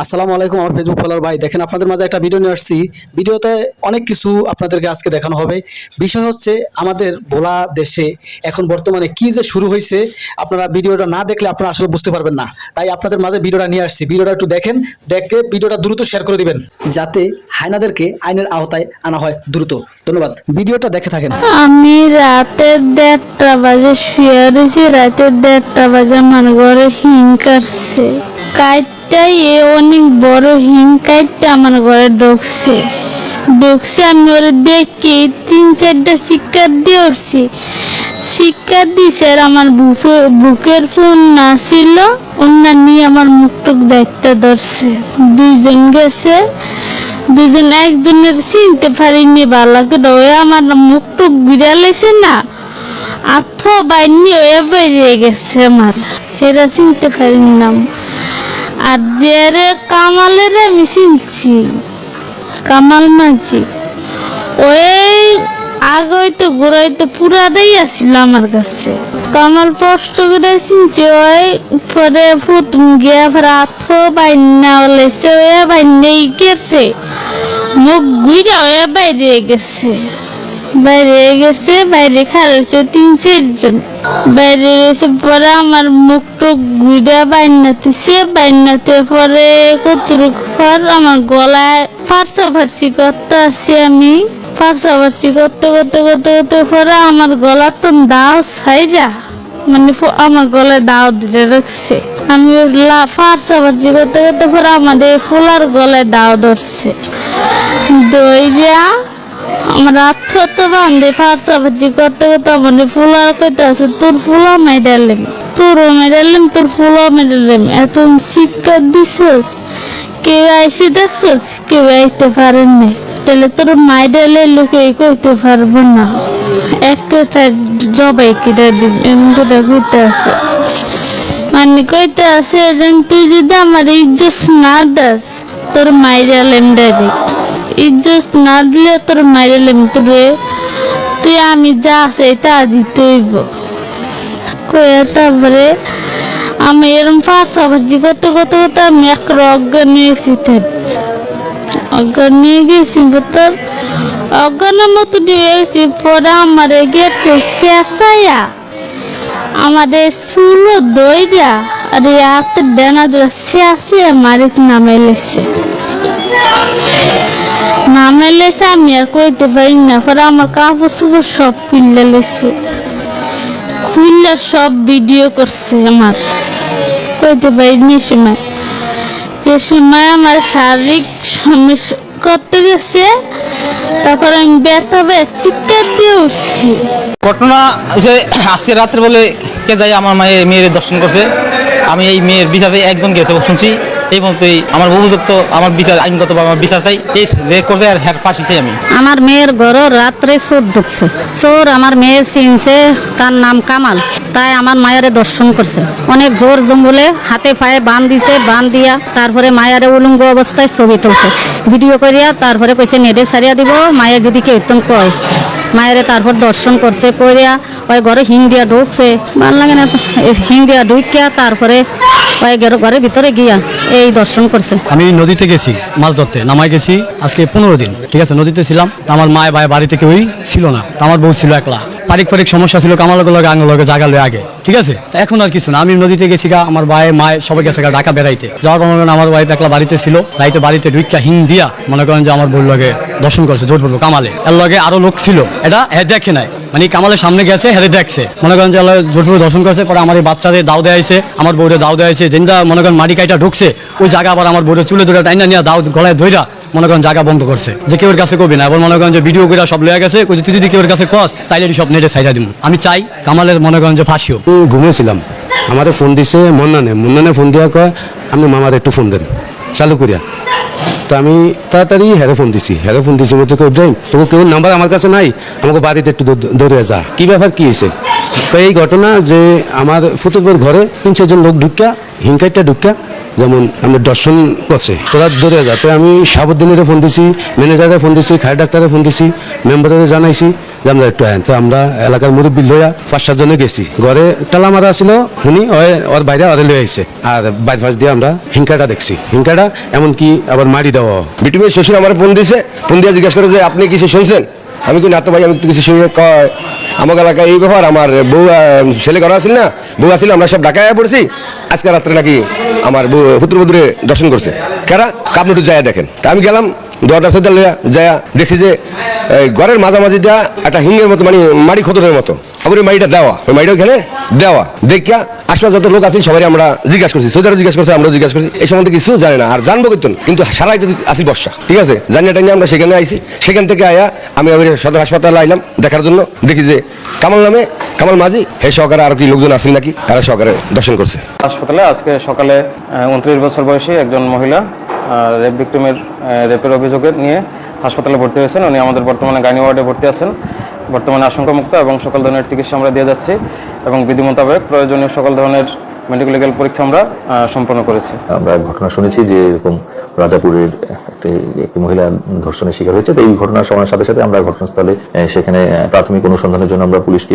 আসসালামু আলাইকুম আমার ফেসবুক ফলোয়ার ভাই। দেখেন, আপনাদের মাঝে একটা ভিডিও নিয়ে আসছি। ভিডিওতে অনেক কিছু আপনাদেরকে আজকে দেখানো হবে। বিষয় হচ্ছে, আমাদের ভোলা দেশে এখন বর্তমানে কি যে শুরু হয়েছে, আপনারা ভিডিওটা না দেখলে আপনারা আসলে বুঝতে পারবেন না। তাই আপনাদের মাঝে ভিডিওটা নিয়ে আসছি। ভিডিওটা একটু দেখেন, দেখে ভিডিওটা দ্রুত শেয়ার করে দিবেন, যাতে হায়নাদেরকে আইনের আওতায় আনা হয় দ্রুত। ধন্যবাদ। ভিডিওটা দেখে থাকেন। আমি রাতের দেড়টা বাজে শুয়ে রয়েছি। রাতের দেড়টা বাজে আমার ঘরে হিং কাটছে কাইটটাই এ অনেক বড় হিং কাইটটা আমার ঘরে ঢুকছে। ঢুকছে, আমি ওরে দেখি, তিন চারটা শিক্ষা দিয়ে উঠছি। শিক্ষা দিছে আর আমার বুকের ফোন না ছিল, অন্য নিয়ে আমার মুখটুক দায়িত্ব ধরছে। দুইজন গেছে দুজন একজনের চিনতে পারিনি, ভালো করে ওই আমার মুখটুক বিড়ালেছে না আথ বাইনি ওয়ে বেরিয়ে গেছে আমার। এরা চিনতে পারিনি না। আর যে রে কামালের চিনছি কামাল মাঝি ওই আগে তো ঘুরাই তো পুরাটাই আসছিল আমার কাছে। কামাল কষ্ট করে চিনছি, ওই পরে ফুতুম গিয়া পরে আথ বাইনা ওলাইছে ওই বাইনেই গেছে। মুখ গুইরা ওই বাইরে গেছে। বাইরে গেছে, বাইরে খারাইছে তিন, চারজন। বাইরে গেছে পরে আমার মুখ টুক গুইরা বাইনাতেছে বাইনাতে পরে কতটুক পর আমার গলায় ফার্সা ফার্সি করতে আসছি আমি। ফার্সা ফার্সি করতে করতে করতে করতে পরে আমার গলা তো দাও সাইরা মানে আমার গলায় দাও দিলে রাখছে। আমি ফার্সা ফার্সি করতে করতে পরে আমাদের ফুলার গলায় দাও ধরছে। দইরা আমার তো বান্ধে ফার্সা ফার্সি করতে করতে আমাদের ফুলার কইতে আছে, তোর ফুলা মেডালেম তোর মেডালেম তোর ফুলা মেডালেম এত শিক্ষা দিছস, কেউ আইসি দেখছস, কেউ আইতে পারেন না তাহলে তোর মাইডালে লোকে কইতে পারব না। এক কথা জবাই কিনে দিবি, এমন করে কইতে আছে। মানে কইতে আছে তুই যদি আমার ইজ্জত না দাস, তোর মাইরালেম ডাইরেক্ট ইজ্জত না দিলে তোর মাইরালেম তোরে তুই আমি যা আছে এটা দিতে হইব তারপরে আমি এরম পাশাপাশি করতে করতে করতে আমি এক অজ্ঞান তার অজ্ঞান নিয়ে গেছি তোর অজ্ঞানের মতো নিয়ে গেছি পরে আমার গেছে শেষাইয়া আমাদের চুলো দইরা আর এই হাতে ডানা ধরে শেষে মারিত নামাইলেছে নামাইলেছে আমি আর কইতে পারি না পরে আমার কাপড় চোপড় সব খুললে লেছে খুললে সব ভিডিও করছে আমার কইতে পারিনি সময় যে সময় আমার শারীরিক সমস্যা করতে গেছে তারপর আমি ব্যথা পেয়ে চিৎকার দিয়ে উঠছি ঘটনা যে আজকে রাত্রে বলে কে যাই আমার মায়ের মেয়ের দর্শন করছে আমি এই মেয়ের বিচারে একজন গেছে শুনছি এই মতোই আমার উপযুক্ত, আমার বিচার আইনগত আমার বিচার চাই। এই করছে আর চাই আমি। আমার মেয়ের রাত্রে চোর ঢুকছে। চোর আমার মেয়ে চিনছে, তার নাম কামাল। তাই আমার মায়ের দর্শন করছে। অনেক জোর জঙ্গলে হাতে পায়ে বান দিছে, বান দিয়া তারপরে মায়ের উলঙ্গ অবস্থায় ছবি তুলছে। ভিডিও করিয়া তারপরে কইছে নেটে সারিয়া দিব মায়ের যদি কেউ কয়। মায়ের তারপর দর্শন করছে করিয়া ওই ঘরে হিং দিয়া ঢুকছে। ভালো লাগে না। হিং দিয়া ঢুকিয়া তারপরে ওই ঘর- ঘরের ভিতরে গিয়া এই দর্শন করছে। আমি নদীতে গেছি, মাছ ধরতে, নামাই গেছি, আজকে পনেরো দিন। ঠিক আছে, নদীতে ছিলাম আমার মায় ভাই বাড়িতে কেউই ছিল না আমার বউ ছিল একলা। পারিবারিক সমস্যা ছিল কামাল লগে আঙুল লগে জাগা লয়ে আগে। ঠিক আছে? এখন আর কিছু না, আমি নদীতে গেছি গা, আমার ভাই মায় সবাই গেছে ঢাকা বেড়াইতে। যাওয়ার করেন আমার ওয়াইফ একলা বাড়িতে ছিল রাইতে বাড়িতে ঢুইকা হিং দিয়া মনে করেন যে আমার বউর লগে দর্শন করছে, জোর বলব কামালে। এর লগে আরও লোক ছিল। এটা হ্যাঁ দেখে নাই। মানে কামালের সামনে গেছে হেরে দেখছে। মনে করেন যে আল্লাহ জোরপুরে দর্শন করছে, পরে আমার এই বাচ্চাদের দাও দেওয়া হয়েছে আমার বউরে দাও দেওয়া হয়েছে যেটা মনে করেন মাটি কাইটা ঢুকছে, ওই জায়গা আবার আমার বউরে চুলে ধরে টাইনা নিয়ে দাও গলায় ধইরা, মনে করেন জায়গা বন্ধ করছে। যে কেউর কাছে কবি না, এবার মনে করেন যে ভিডিও করে সব লয়ে গেছে তুই যদি কেউর কাছে কস, তাইলে সব নেটে সাইজা দিব আমি চাই কামালের মনে করেন যে ফাঁসিও। ঘুমিয়েছিলাম। আমাদের ফোন দিছে, মন্নানে। মন্নানে ফোন দিয়া কয়, আপনি মামার একটু ফোন দেন। চালু করিয়া। তো আমি তাড়াতাড়ি হেরে ফোন দিছি হেরে ফোন দিছি বলতে কই ইব্রাহিম তবু কেউ নাম্বার আমার কাছে নাই, আমাকে বাড়িতে একটু ধরে যা। কী ব্যাপার, কি হয়েছে? তো এই ঘটনা যে আমার ফুতুরপুর ঘরে তিন চারজন লোক ঢুকা হিংকাইটা ঢুকা যেমন আমরা দর্শন করছে, তোরা দৌড়ে যা। তো আমি সাবধানীরে ফোন দিছি ম্যানেজারে ফোন দিছি, খায় ডাক্তারে ফোন দিছি মেম্বারে জানাইছি যে আমরা একটু আইন তো আমরা এলাকার মুরব্বী লইয়া পাঁচ সাত জনে গেছি। ঘরে টালা মারা ছিল শুনি ওর বাইরে ওরে লয়ে আইছে। আর বাইর পাশ দিয়ে আমরা হিংকাটা দেখছি। হিংকাটা এমনকি আবার মারি দেওয়া বিটুমের শ্বশুর আমার ফোন দিছে। ফোন দিয়ে জিজ্ঞেস করে যে, আপনি কিছু শুনছেন? আমি কি না তো ভাই, আমি তো কিছু শুনে কয় আমার এলাকায় এই ব্যাপার, আমার বউ ছেলে ঘর আসছিল না, বউ আসছিল আমরা সব ঢাকায় পড়ছি। আজকে রাত্রে নাকি আমার বউ, পুত্রবধূরে দর্শন করছে। কারা? কাপনুটু যায় দেখেন। তা আমি গেলাম সজ্জা লইয়া যায়া দেখছি যে ঘরের মাঝামাঝি দেওয়া একটা হিঙ্গের মতো মানে মাড়ি খতরের মতো। আবার ওই মাড়িটা দেওয়া। ওই মাড়িটা ওখানে দেওয়া। দেখিয়া আশপাশ যত লোক আছেন সবাই আমরা জিজ্ঞাসা করছি সৌদারও জিজ্ঞাসা করছি আমরা জিজ্ঞাসা করছি। এই সম্বন্ধে কিছু জানে না। আর জানব কিন্তু কিন্তু যদি আসি বর্ষা, ঠিক আছে? জানিয়ে টাইনে আমরা সেখানে আইছি। সেখান থেকে আয়া আমি আমি সদর হাসপাতালে আইলাম দেখার জন্য। দেখি যে কামাল নামে কামাল মাঝি, হে সহকারে আর কি লোকজন আসেন নাকি? তারা সহকারে দর্শন করছে। হাসপাতালে আজকে সকালে উনত্রিশ বছর বয়সী একজন মহিলা রেপ ভিক্টিমের রেপের অভিযোগে নিয়ে হাসপাতালে ভর্তি হয়েছেন। উনি আমাদের বর্তমানে গাইনি ওয়ার্ডে ভর্তি আছেন। বর্তমানে আশঙ্কামুক্ত এবং সকল ধরনের চিকিৎসা আমরা দিয়ে যাচ্ছি এবং বিধি মোতাবেক প্রয়োজনীয় সকল ধরনের মেডিকেল লিগাল পরীক্ষা আমরা সম্পন্ন করেছি। আমরা ঘটনা শুনেছি যে এরকম রাজাপুরের একটি মহিলা ধর্ষণের শিকার হয়েছে। তো এই ঘটনার সময়ের সাথে সাথে আমরা ঘটনাস্থলে সেখানে প্রাথমিক অনুসন্ধানের জন্য আমরা পুলিশকে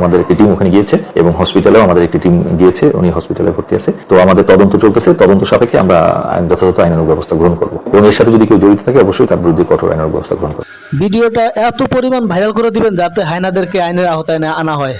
আমাদের একটি টিম ওখানে গিয়েছে এবং হসপিটালেও আমাদের একটি টিম গিয়েছে, উনি হসপিটালে ভর্তি আছে। তো আমাদের তদন্ত চলতেছে, তদন্ত সাপেক্ষে আমরা যথাযথ আইনানুগ ব্যবস্থা গ্রহণ করব। এবং এর সাথে যদি কেউ জড়িত থাকে, অবশ্যই তার বিরুদ্ধে কঠোর আইনানুগ ব্যবস্থা গ্রহণ করব। ভিডিওটা এত পরিমাণ ভাইরাল করে দিবেন, যাতে হায়নাদেরকে আইনের আওতায় আনা হয়।